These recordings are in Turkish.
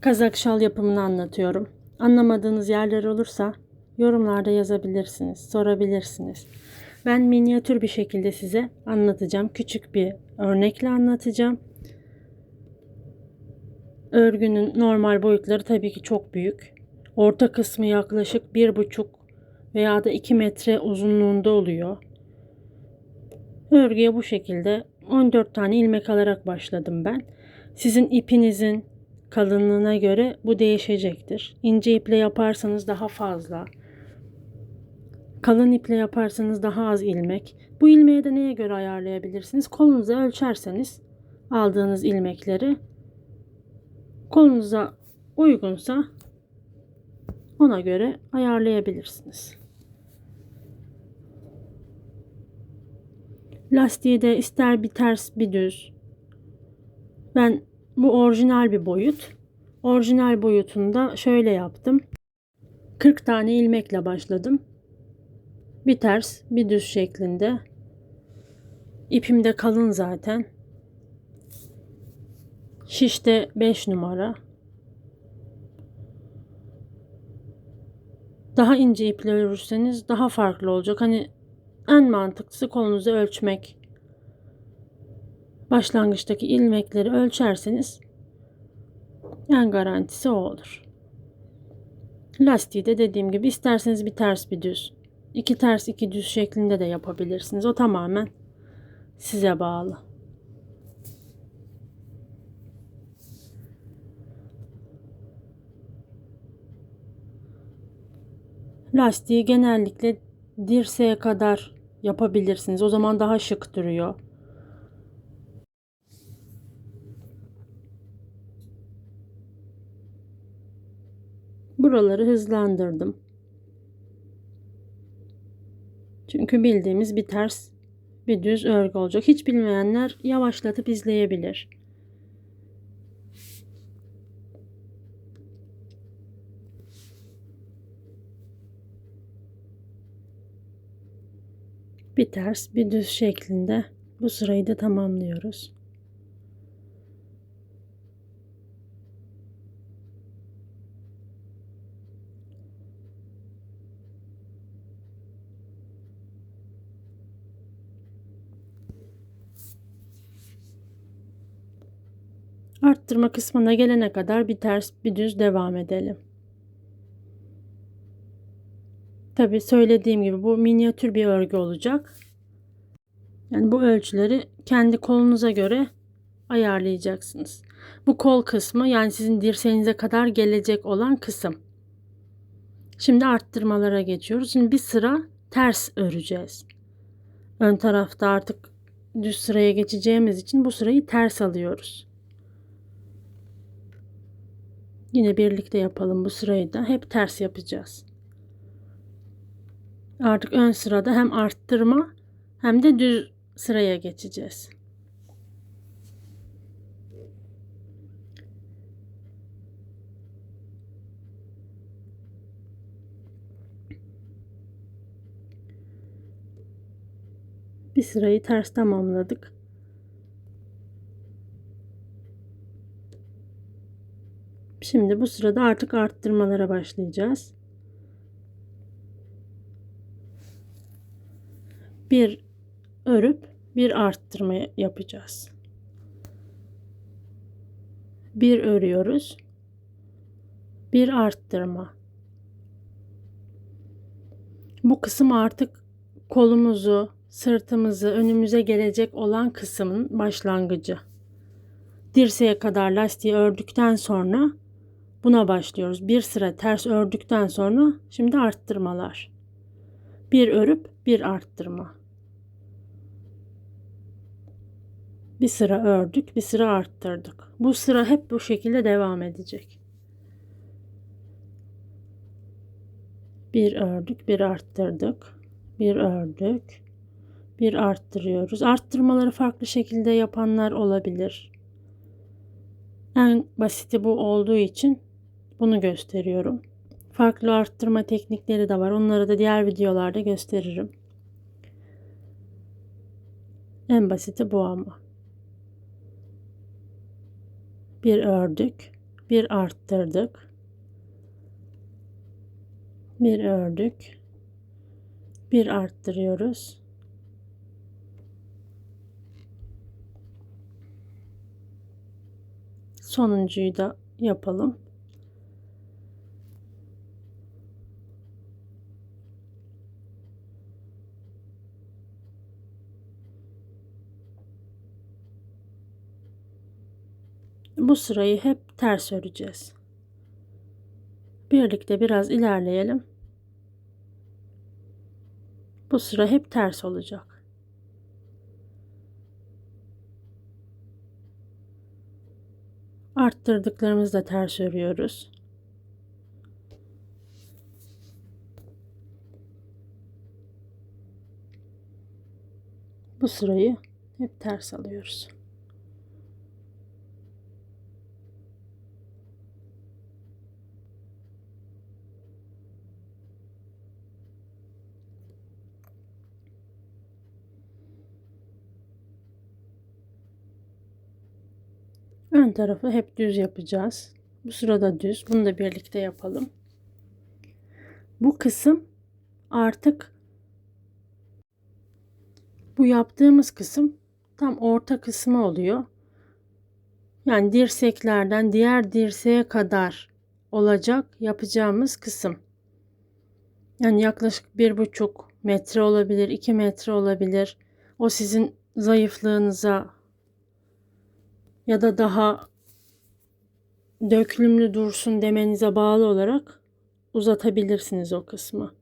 Kazak şal yapımını anlatıyorum. Anlamadığınız yerler olursa yorumlarda yazabilirsiniz, sorabilirsiniz. Ben minyatür bir şekilde size anlatacağım. Küçük bir örnekle anlatacağım. Örgünün normal boyutları tabii ki çok büyük. Orta kısmı yaklaşık 1,5 veya da 2 metre uzunluğunda oluyor. Örgüye bu şekilde 14 tane ilmek alarak başladım ben. Sizin ipinizin kalınlığına göre bu değişecektir. İnce iple yaparsanız daha fazla. Kalın iple yaparsanız daha az ilmek. Bu ilmeği de neye göre ayarlayabilirsiniz? Kolunuza ölçerseniz aldığınız ilmekleri kolunuza uygunsa ona göre ayarlayabilirsiniz. Lastiği de ister bir ters bir düz. Ben bu orijinal bir boyut. Orijinal boyutunda şöyle yaptım. 40 tane ilmekle başladım. Bir ters, bir düz şeklinde. İpim de kalın zaten. Şişte 5 numara. Daha ince iple örürseniz daha farklı olacak. Hani en mantıklısı kolunuzu ölçmek. Başlangıçtaki ilmekleri ölçerseniz en garantisi o olur. Lastiği de dediğim gibi isterseniz bir ters bir düz, iki ters iki düz şeklinde de yapabilirsiniz. O tamamen size bağlı. Lastiği genellikle dirseğe kadar yapabilirsiniz. O zaman daha şık duruyor. Buraları hızlandırdım. Çünkü bildiğimiz bir ters bir düz örgü olacak. Hiç bilmeyenler yavaşlatıp izleyebilir. Bir ters bir düz şeklinde bu sırayı da tamamlıyoruz. Arttırma kısmına gelene kadar bir ters bir düz devam edelim. Tabi söylediğim gibi bu minyatür bir örgü olacak. Yani bu ölçüleri kendi kolunuza göre ayarlayacaksınız. Bu kol kısmı yani sizin dirseğinize kadar gelecek olan kısım. Şimdi arttırmalara geçiyoruz. Şimdi bir sıra ters öreceğiz. Ön tarafta artık düz sıraya geçeceğimiz için bu sırayı ters alıyoruz. Yine birlikte yapalım bu sırayı da. Hep ters yapacağız. Artık ön sırada hem arttırma hem de düz sıraya geçeceğiz. Bir sırayı ters tamamladık. Şimdi bu sırada artık arttırmalara başlayacağız. Bir örüp bir arttırma yapacağız. Bir örüyoruz. Bir arttırma. Bu kısım artık kolumuzu, sırtımızı, önümüze gelecek olan kısmın başlangıcı. Dirseğe kadar lastiği ördükten sonra Buna başlıyoruz. Bir sıra ters ördükten sonra şimdi arttırmalar. Bir örüp bir arttırma. Bir sıra ördük, bir sıra arttırdık. Bu sıra hep bu şekilde devam edecek. Bir ördük, bir arttırdık. Bir ördük, bir arttırıyoruz. Arttırmaları farklı şekilde yapanlar olabilir. En basiti bu olduğu için bunu gösteriyorum. Farklı arttırma teknikleri de var. Onları da diğer videolarda gösteririm. En basiti bu ama. Bir ördük, Bir arttırdık. Bir ördük. Bir arttırıyoruz. Sonuncuyu da yapalım. Bu sırayı hep ters öreceğiz. Birlikte biraz ilerleyelim. Bu sıra hep ters olacak. Arttırdıklarımızı ters örüyoruz. Bu sırayı hep ters alıyoruz. Ön tarafı hep düz yapacağız. Bu sırada düz. Bunu da birlikte yapalım. Bu kısım artık bu yaptığımız kısım tam orta kısmı oluyor. Yani dirseklerden diğer dirseğe kadar olacak yapacağımız kısım. Yani yaklaşık bir buçuk metre olabilir, iki metre olabilir. O sizin zayıflığınıza ya da daha dökülümlü dursun demenize bağlı olarak uzatabilirsiniz o kısmı.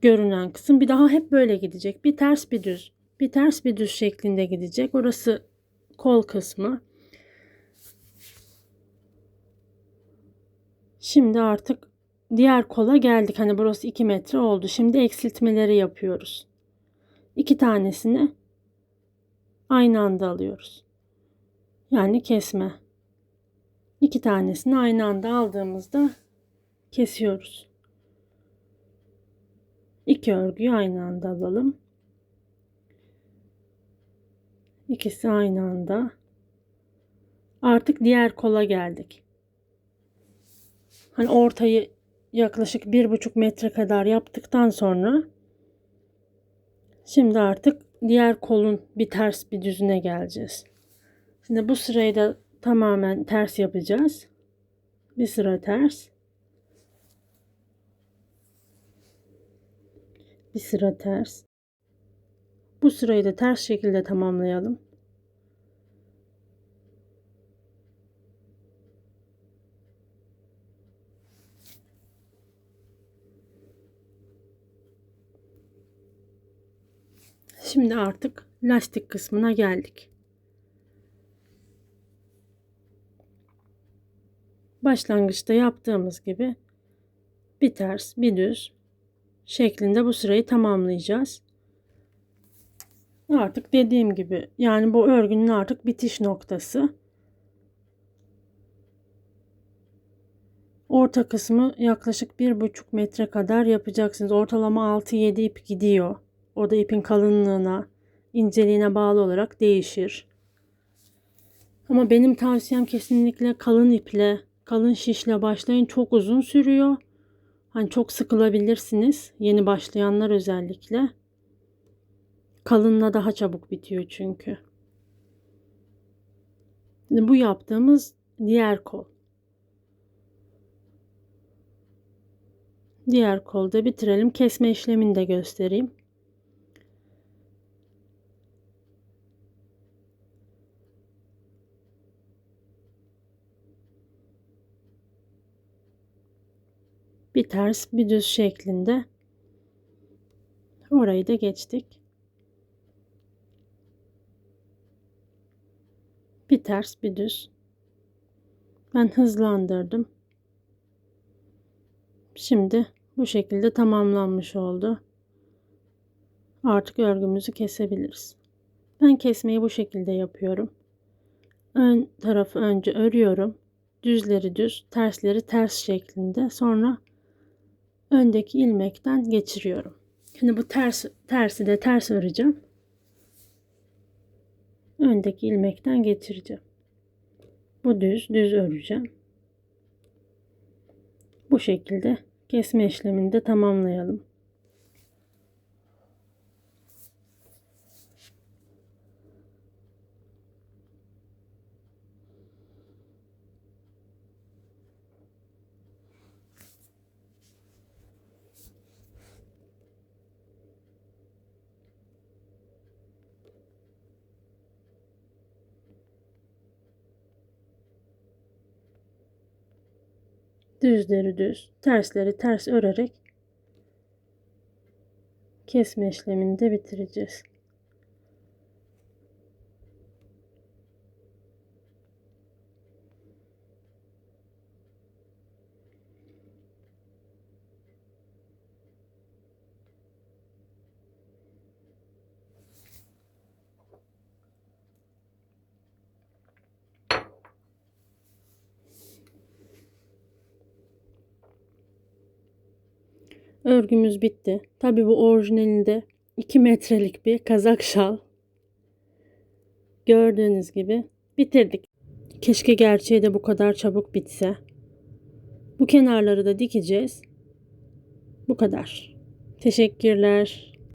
Görünen kısım bir daha hep böyle gidecek. Bir ters bir düz. Bir ters bir düz şeklinde gidecek. Orası kol kısmı. Şimdi artık diğer kola geldik. Hani burası 2 metre oldu. Şimdi eksiltmeleri yapıyoruz. İki tanesini aynı anda alıyoruz. Yani kesme. İki tanesini aynı anda aldığımızda kesiyoruz. İki örgüyü aynı anda alalım. İkisi aynı anda. Artık diğer kola geldik. Hani ortayı yaklaşık bir buçuk metre kadar yaptıktan sonra şimdi artık diğer kolun bir ters bir düzüne geleceğiz. Şimdi bu sırayı da tamamen ters yapacağız. Bir sıra ters. Bir sıra ters. Bu sırayı da ters şekilde tamamlayalım. Şimdi artık lastik kısmına geldik. Başlangıçta yaptığımız gibi bir ters bir düz şeklinde bu sırayı tamamlayacağız. Artık dediğim gibi yani bu örgünün artık bitiş noktası. Orta kısmı yaklaşık bir buçuk metre kadar yapacaksınız. Ortalama 6-7 ip gidiyor. O da ipin kalınlığına, inceliğine bağlı olarak değişir. Ama benim tavsiyem kesinlikle kalın iple Kalın şişle başlayın. Çok uzun sürüyor. Hani çok sıkılabilirsiniz. Yeni başlayanlar özellikle. Kalınla daha çabuk bitiyor çünkü. Bu yaptığımız diğer kol. Diğer kolda bitirelim. Kesme işlemini de göstereyim. Bir ters bir düz şeklinde orayı da geçtik. Bir ters bir düz. Ben hızlandırdım. Şimdi bu şekilde tamamlanmış oldu. Artık örgümüzü kesebiliriz. Ben kesmeyi bu şekilde yapıyorum. Ön tarafı önce örüyorum. Düzleri düz, tersleri ters şeklinde. Sonra öndeki ilmekten geçiriyorum. Şimdi bu ters tersi de ters öreceğim. Öndeki ilmekten geçireceğim. Bu düz, düz öreceğim. Bu şekilde kesme işlemini de tamamlayalım. Düzleri düz, tersleri ters örerek kesme işlemini de bitireceğiz. Örgümüz bitti. Tabi bu orijinalinde 2 metrelik bir kazak şal. Gördüğünüz gibi bitirdik. Keşke gerçeği de bu kadar çabuk bitse. Bu kenarları da dikeceğiz. Bu kadar. Teşekkürler.